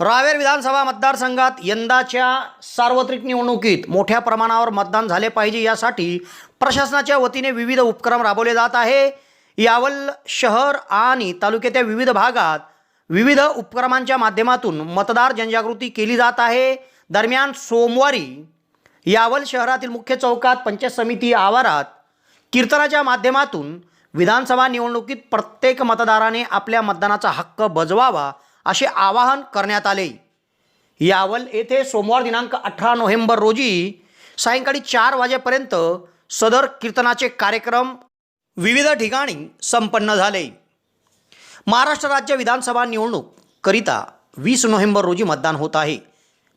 रावेर विधानसभा मतदारसंघात यंदाच्या सार्वत्रिक निवडणुकीत मोठ्या प्रमाणावर मतदान झाले पाहिजे यासाठी प्रशासनाच्या वतीने विविध उपक्रम राबवले जात आहे. यावल शहर आणि तालुक्याच्या विविध भागात विविध उपक्रमांच्या माध्यमातून मतदार जनजागृती केली जात आहे. दरम्यान सोमवारी यावल शहरातील मुख्य चौकात पंचायत समिती आवारात कीर्तनाच्या माध्यमातून विधानसभा निवडणुकीत प्रत्येक मतदाराने आपल्या मतदानाचा हक्क बजवावा. असे आवाहन करण्यात आले. यावल येथे सोमवार दिनांक अठरा नोव्हेंबर रोजी सायंकाळी चार वाजेपर्यंत सदर कीर्तनाचे कार्यक्रम विविध ठिकाणी संपन्न झाले. महाराष्ट्र राज्य विधानसभा निवडणूक करिता वीस नोव्हेंबर रोजी मतदान होत आहे.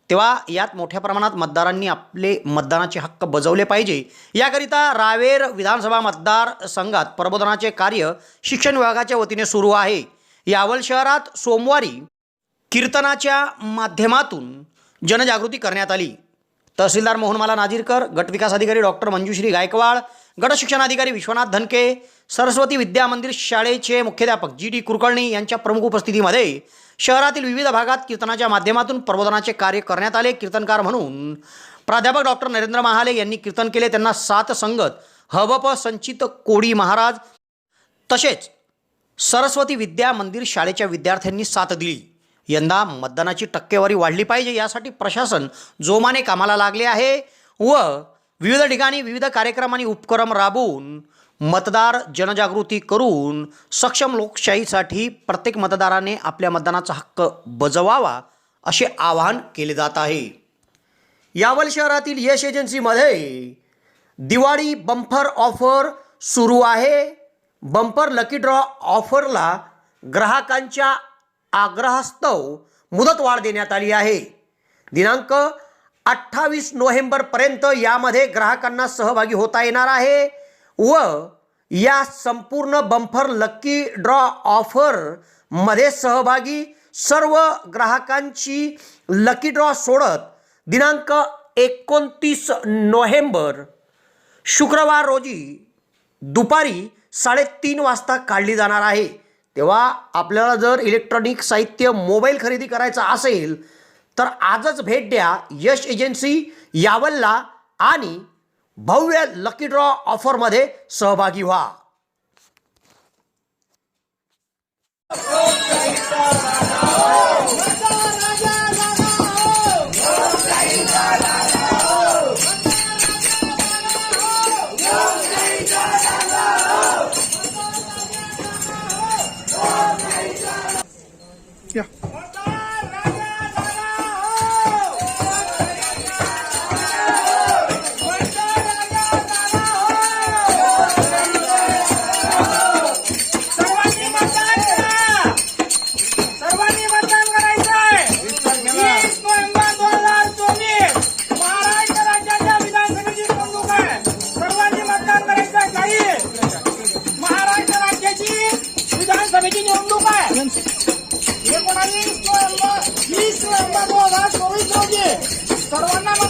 तेव्हा यात मोठ्या प्रमाणात मतदारांनी आपले मतदानाचे हक्क बजावले पाहिजे. याकरिता रावेर विधानसभा मतदारसंघात प्रबोधनाचे कार्य शिक्षण विभागाच्या वतीने सुरू आहे. यावल शहरात सोमवारी कीर्तनाच्या माध्यमातून जनजागृती करण्यात आली. तहसीलदार मोहनमाला नाजीरकर गटविकास अधिकारी डॉक्टर मंजुश्री गायकवाड गटशिक्षणाधिकारी विश्वनाथ धनके सरस्वती विद्या मंदिर शाळेचे मुख्याध्यापक जी डी कुलकर्णी यांच्या प्रमुख उपस्थितीमध्ये शहरातील विविध भागात कीर्तनाच्या माध्यमातून प्रबोधनाचे कार्य करण्यात आले. कीर्तनकार म्हणून प्राध्यापक डॉक्टर नरेंद्र महाले यांनी कीर्तन केले. त्यांना सात संगत हबप संचित कोडी महाराज तसेच सरस्वती विद्या मंदिर शाळेच्या विद्यार्थ्यांनी साथ दिली. यंदा मतदानाची टक्केवारी वाढली पाहिजे यासाठी प्रशासन जोमाने कामाला लागले आहे व विविध ठिकाणी विविध कार्यक्रम आणि उपक्रम राबवून मतदार जनजागृती करून सक्षम लोकशाहीसाठी प्रत्येक मतदाराने आपल्या मतदानाचा हक्क बजवावा असे आवाहन केले जात आहे. यावल शहरातील यश एजन्सीमध्ये दिवाळी बंफर ऑफर सुरू आहे. बंपर लकी ड्रॉ ऑफरला ग्राहकांच्या आग्रहास्तव मुदतवाढ देण्यात आली आहे. दिनांक अठ्ठावीस नोव्हेंबरपर्यंत यामध्ये ग्राहकांना सहभागी होता येणार आहे व या संपूर्ण बंफर लकी ड्रॉ ऑफरमध्ये सहभागी सर्व ग्राहकांची लकी ड्रॉ सोडत दिनांक एकोणतीस नोव्हेंबर शुक्रवार रोजी दुपारी साडेतीन वाजता काढली जाणार आहे. तेव्हा आपल्याला जर इलेक्ट्रॉनिक साहित्य मोबाईल खरेदी करायचा असेल तर आजच भेट द्या यश एजन्सी यावलला आणि भव्य लकी ड्रॉ ऑफरमध्ये सहभागी व्हा.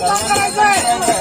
सर्वांना मतदान करायचंय मतदान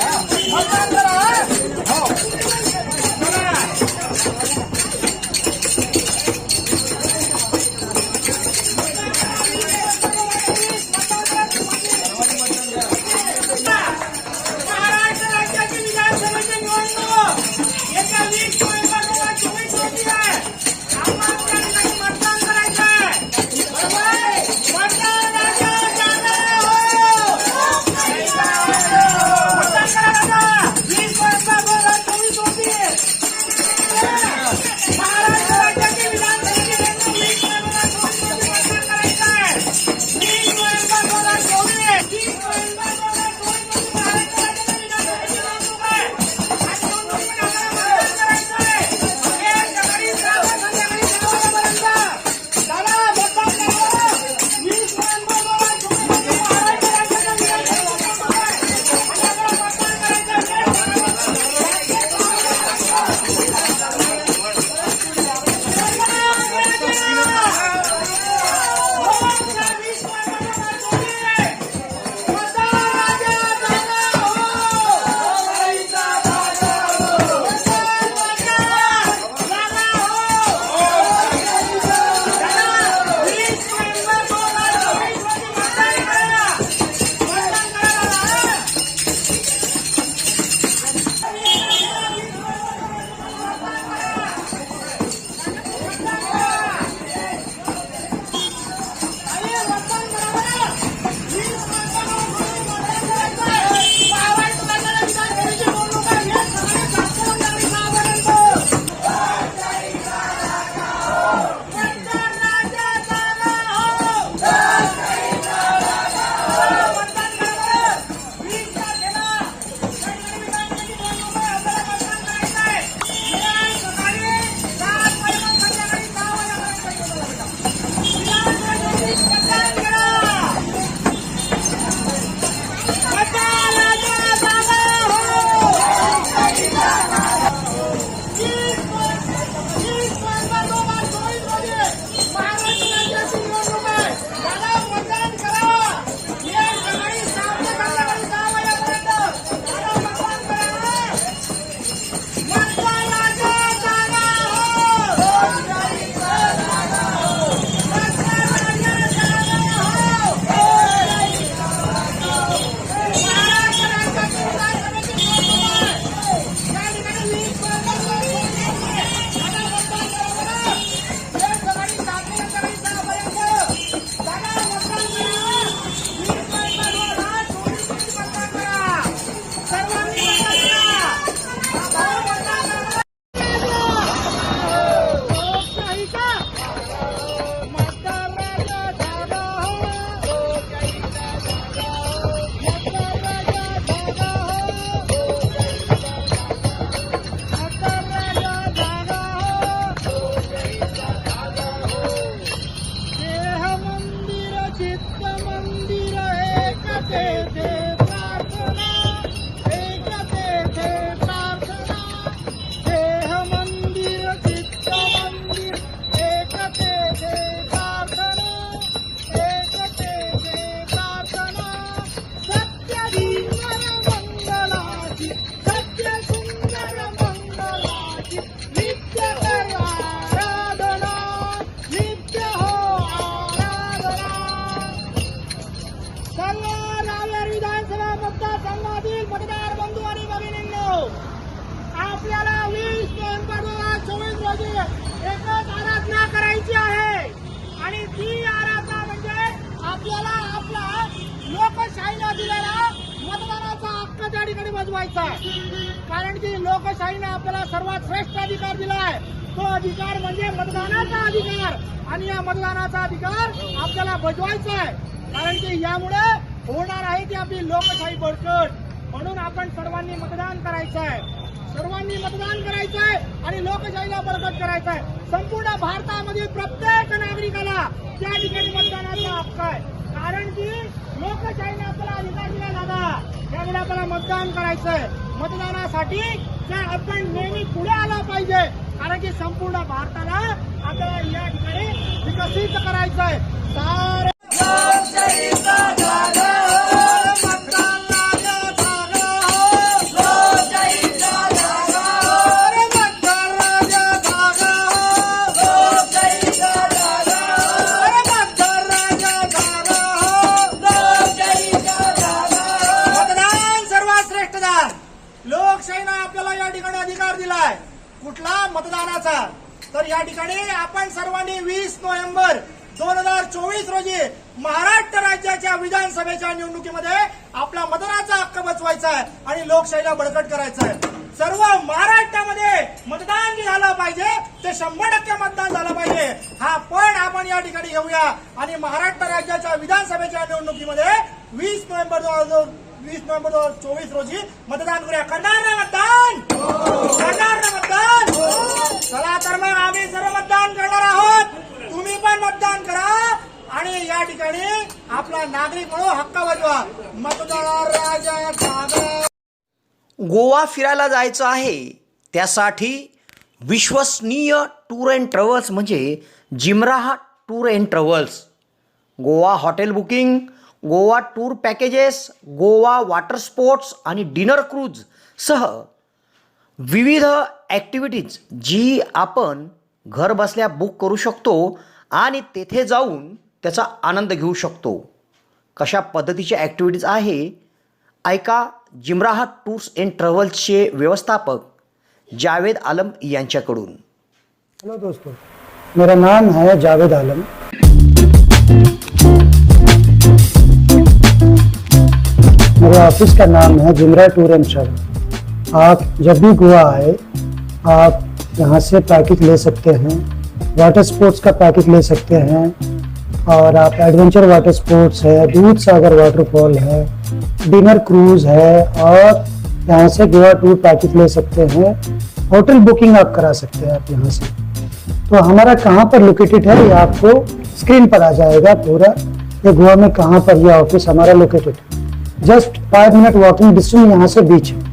करायचा. कारण की लोकशाहीनं आपल्याला सर्वात श्रेष्ठ अधिकार दिला आहे. तो अधिकार म्हणजे मतदानाचा अधिकार. आणि या मतदानाचा अधिकार आपल्याला बजवायचा आहे. कारण की यामुळे होणार आहे की आपली लोकशाही बळकट. म्हणून आपण सर्वांनी मतदान करायचं आहे. सर्वांनी मतदान करायचं आहे आणि लोकशाहीला बळकट करायचं आहे. संपूर्ण भारतामधील प्रत्येक नागरिकाला त्या ठिकाणी मतदानाचा हक्क आहे. कारण की लोकशाहीने आपल्याला अधिकार दिला दादा त्यामुळे आपल्याला मतदान करायचं मतदानासाठी आपण नेहमी पुढे आला पाहिजे. कारण की संपूर्ण भारताला आपल्याला या ठिकाणी विकसित करायचं आहे सारे तर या ठिकाणी आपण सर्वांनी वीस नोव्हेंबर दोन हजार चोवीस रोजी महाराष्ट्र राज्याच्या विधानसभेच्या निवडणुकीमध्ये आपला मतदानाचा हक्क बचवायचा आहे आणि लोकशाहीला बळकट करायचा आहे. सर्व महाराष्ट्रामध्ये मतदान जे झालं पाहिजे ते शंभर टक्के मतदान झालं पाहिजे. हा पण आपण या ठिकाणी घेऊया. आणि महाराष्ट्र राज्याच्या विधानसभेच्या निवडणुकीमध्ये वीस नोव्हेंबर दोन हजार वीस नोव्हेंबर दोन हजार चोवीस रोजी मतदान करूया. करणार ना मतदान! करणार ना मतदान! चला तर मग आम्ही सर्व मतदान करणार आहोत. तुम्ही पण मतदान करा आणि या ठिकाणी आपला नागरिक म्हणून हक्क बजवा. मतदार राजा गोवा फिरायला जायचं आहे. त्यासाठी विश्वसनीय टूर अँड ट्रॅव्हल्स म्हणजे जिमराह tour and travels. Goa hotel booking Goa tour packages Goa water sports आणि डिनर क्रूज सह विविध ॲक्टिव्हिटीज जी आपण घर बसल्या बुक करू शकतो आणि तेथे जाऊन त्याचा आनंद घेऊ शकतो. कशा पद्धतीच्या ॲक्टिव्हिटीज आहे? ऐका जिमराहा टूर्स अँड ट्रॅव्हल्सचे व्यवस्थापक जावेद आलम यांच्याकडून. हेलो दोस्तों मेरा नाम है जावेद आलम. मेरे ऑफिस का नाम है जिमरा टूर एंड ट्रैवल. आप जब भी गोवा आए, आप यहाँ से पैकेज ले सकते हैं वाटर स्पोर्ट्स का पैकेज ले सकते हैं, और आप एडवेंचर वाटर स्पोर्ट्स है, दूध सागर वाटरफॉल है डिनर क्रूज है और यहाँ से गोवा टूर पैकेज ले सकते हैं होटल बुकिंग आप करा सकते हैं आप यहाँ से। तो हमारा कहाँ पर लोकेटेड है, ये आपको स्क्रीन पर आ जाएगा पूरा, ये गोवा में कहाँ पर ये ऑफ़िस हमारा लोकेटेड है। Just five minute walking distance यहाँ से बीच है।